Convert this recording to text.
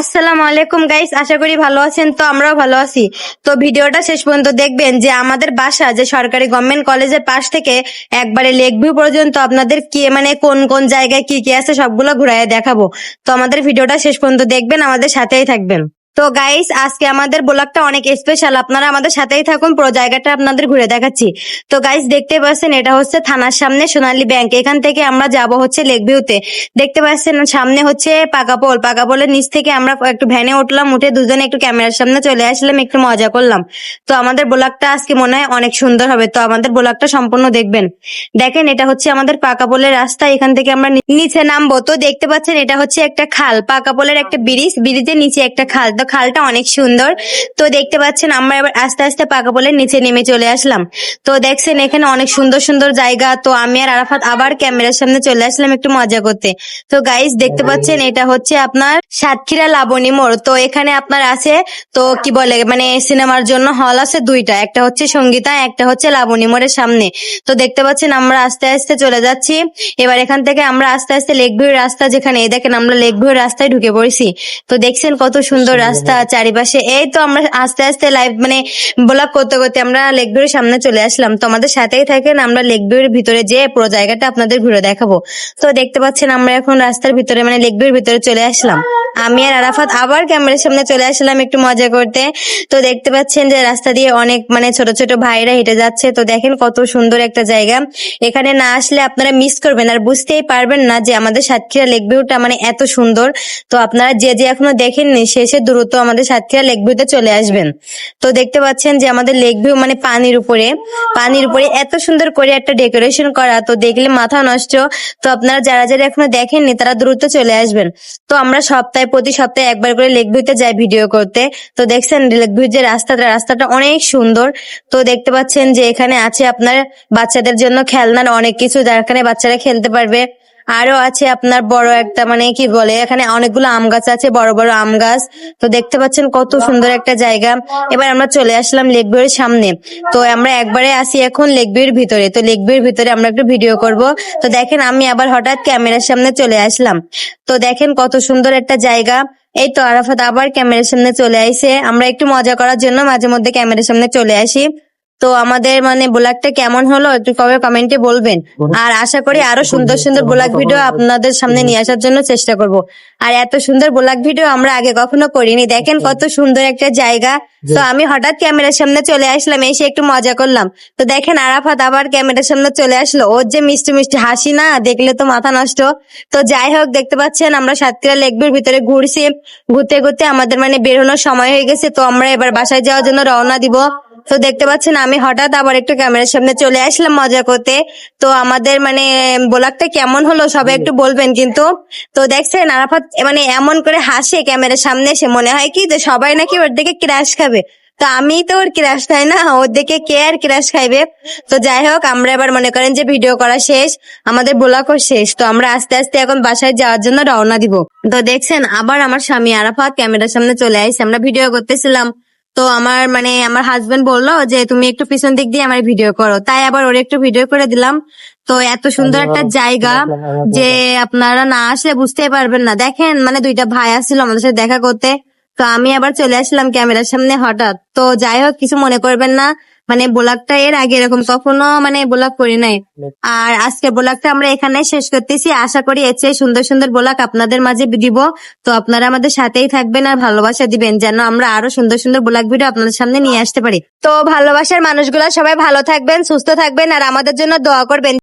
আসসালামু আলাইকুম গাইস আশা করি ভালো আছেন, তো আমরাও ভালো আছি। তো ভিডিওটা শেষ পর্যন্ত দেখবেন যে আমাদের বাসা, যে সরকারি গভর্নমেন্ট কলেজের পাশ থেকে একবারে লেক ভিউ পর্যন্ত আপনাদের কি মানে কোন কোন জায়গায় কি কি আছে সবগুলো ঘুরাইয়া দেখাবো। তো আমাদের ভিডিওটা শেষ পর্যন্ত দেখবেন, আমাদের সাথেই থাকবেন। তো গাইস আজকে আমাদের ব্লগটা অনেক স্পেশাল আপনারা আমাদের সাথেই থাকুন, পুরো জায়গাটা আপনাদের ঘুরে দেখাচ্ছি। তো গাইস দেখতে পাচ্ছেন, এটা হচ্ছে থানার সামনে সোনালী ব্যাংক এখান থেকে আমরা যাব হচ্ছে লেক ভিউতে দেখতে পাচ্ছেন, সামনে হচ্ছে পাকা পোল। পাকা পোলের নিচ থেকে আমরা একটু ভ্যানে উঠলাম, উঠে দুজনে একটু ক্যামেরার সামনে চলে আসলাম, একটু মজা করলাম। তো আমাদের ব্লগটা আজকে মনে হয় অনেক সুন্দর হবে। তো আমাদের ব্লগটা সম্পূর্ণ দেখবেন। দেখেন, এটা হচ্ছে আমাদের পাকা পোলের রাস্তা। এখান থেকে আমরা নিচে নামবো। তো দেখতে পাচ্ছেন, এটা হচ্ছে একটা খাল। পাকা পোলের একটা ব্রিজ। ব্রিজের নিচে একটা খাল। খালটা অনেক সুন্দর। তো দেখতে পাচ্ছেন, আমরা এবার আস্তে আস্তে পাকা বলে নিচে নেমে চলে আসলাম। তো দেখছেন, এখানে অনেক সুন্দর সুন্দর জায়গা। তো আমি আর আরাফাত আবার ক্যামেরার সামনে চলে আসলাম একটু মজা করতে। তো গাইস দেখতে পাচ্ছেন, এটা হচ্ছে আপনার সাতক্ষীরা লাবণী মোড়। তো এখানে আপনার আছে, তো কি বলে মানে সিনেমার জন্য হল আছে দুইটা। একটা হচ্ছে সঙ্গীতা, একটা হচ্ছে লাবণী মোড়ের সামনে। তো দেখতে পাচ্ছেন, আমরা আস্তে আস্তে চলে যাচ্ছি। এবার এখান থেকে আমরা আস্তে আস্তে লেক ভিউর রাস্তা যেখানে দেখেন আমরা লেক ভিউর রাস্তায় ঢুকে পড়েছি। তো দেখছেন কত সুন্দর রাস্তা চারিপাশে, এই তো আমরা আস্তে আস্তে লাইভ মানে ব্লগ করতে করতে আমরা লেক ভিউর সামনে চলে আসলাম। তো আমাদের সাথেই থাকেন, আমরা লেক ভিউর ভিতরে যে পুরো জায়গাটা আপনাদের ঘুরে দেখাবো। তো দেখতে পাচ্ছেন আমরা এখন রাস্তার ভিতরে মানে লেক ভিউর ভিতরে চলে আসলাম। আমি আর আরাফাত আবার ক্যামেরার সামনে চলে আসলাম একটু মজা করতে। তো দেখতে পাচ্ছেন যে রাস্তা দিয়ে অনেক মানে ছোট ছোট ভাইরা হেঁটে যাচ্ছে। তো দেখেন কত সুন্দর একটা জায়গা। এখানে না আসলে আপনারা মিস করবেন আর বুঝতেই পারবেন না যে আমাদের সাতক্ষীরা লেক ভিউটা মানে এত সুন্দর। তো আপনারা যে যে এখনও দেখেননি, শেষে দ্রুত আমাদের সাতক্ষীরা লেক ভিউতে চলে আসবেন। তো দেখতে পাচ্ছেন যে আমাদের লেক ভিউ মানে পানির উপরে পানির উপরে এত সুন্দর করে একটা ডেকোরেশন করা। তো দেখলে মাথা নষ্ট। তো আপনারা যারা যারা এখনও দেখেননি, তারা দ্রুত চলে আসবেন। তো আমরা সপ্তাহে প্রতি সপ্তাহে একবার করে লেক ভিউতে যাই ভিডিও করতে। তো দেখছেন লেক ভিউ যে রাস্তাটা রাস্তাটা অনেক সুন্দর। তো দেখতে পাচ্ছেন যে এখানে আছে আপনার বাচ্চাদের জন্য খেলনার অনেক কিছু, যার যেখানে বাচ্চারা খেলতে পারবে। আরও আছে আপনার বড় একটা মানে কি বলে, এখানে অনেকগুলো আম গাছ আছে, বড় বড় আম গাছ। তো দেখতে পাচ্ছেন কত সুন্দর একটা জায়গা। এবার আমরা চলে আসলাম লেক সামনে। তো আমরা একবারে আসি এখন লেক ভিতরে। তো লেক ভিতরে আমরা একটু ভিডিও করব। তো দেখেন আমি আবার হঠাৎ ক্যামেরার সামনে চলে আসলাম। তো দেখেন কত সুন্দর একটা জায়গা। এই তো আরাফাত আবার ক্যামেরার সামনে চলে আইছে আমরা একটু মজা করার জন্য মাঝে মধ্যে ক্যামেরার সামনে চলে আসি। তো আমাদের মানে ব্লগটা কেমন হলো একটু কবে কমেন্টে বলবেন। আর আশা করি আরও সুন্দর সুন্দর ব্লগ ভিডিও আপনাদের সামনে নিয়ে আসার জন্য চেষ্টা করব। আর এত সুন্দর ব্লগ ভিডিও আমরা আগে কখনো করিনি। দেখেন কত সুন্দর একটা জায়গা। তো আমি হঠাৎ ক্যামেরার সামনে চলে আসলাম এসে একটু মজা করলাম। তো দেখেন আরাফাত আবার ক্যামেরার সামনে চলে আসলো। ওর যে মিষ্টি মিষ্টি হাসি না দেখলে তো মাথা নষ্ট। তো যাই হোক দেখতে পাচ্ছেন আমরা সাতক্ষীরা লেকবির ভিতরে ঘুরছি। ঘুরতে ঘুরতে আমাদের মানে বেরোনোর সময় হয়ে গেছে। তো আমরা এবার বাসায় যাওয়ার জন্য রওনা দিব। তো দেখতে পাচ্ছেন, আমি হঠাৎ আবার একটু ক্যামেরার সামনে চলে আসলাম মজা করতে। তো আমাদের মানে ব্লগটা কেমন হলো সবাই একটু বলবেন কিন্তু। তো দেখছেন, আরাফাত মানে এমন করে হাসে ক্যামেরার সামনে এসে মনে হয় কি যে সবাই নাকি ওর দিকে ক্র্যাশ খাবে। তো আমি তো ওর ক্রাশ খাই না, ওর দিকে কে আর ক্রাশ খাইবে? তো যাই হোক, আমরা এবার মনে করেন যে ভিডিও করা শেষ, আমাদের ব্লগও শেষ। তো আমরা আস্তে আস্তে এখন বাসায় যাওয়ার জন্য রওনা দিব। তো দেখছেন, আবার আমার স্বামী আরাফাত ক্যামেরার সামনে চলে আসছে আমরা ভিডিও করতেছিলাম। তো আমার মানে আমার হাজবেন্ড বলল যে তুমি একটু পিছন দিক দিয়ে আমার ভিডিও করো। তাই আবার ওর একটু ভিডিও করে দিলাম। তো এত সুন্দর একটা জায়গা যে আপনারা না আসলে বুঝতে পারবেন না। দেখেন মানে দুইটা ভাই আসছিল আমাদের সাথে দেখা করতে। তো আমি আবার চলে আসলাম ক্যামেরার সামনে হঠাৎ। তো যাই হোক কিছু মনে করবেন না। মানে ব্লগটা এর আগে এরকম কখনো মানে ব্লগ করি নাই। আর আজকে ব্লগটা আমরা এখানে শেষ করতেছি। আশা করি এর চেয়ে সুন্দর সুন্দর ব্লগ আপনাদের মাঝে দিব। তো আপনারা আমাদের সাথেই থাকবেন আর ভালোবাসা দিবেন, যেন আমরা আরও সুন্দর সুন্দর ব্লগ ভিডিও আপনাদের সামনে নিয়ে আসতে পারি। তো ভালোবাসার মানুষগুলো সবাই ভালো থাকবেন, সুস্থ থাকবেন আর আমাদের জন্য দোয়া করবেন।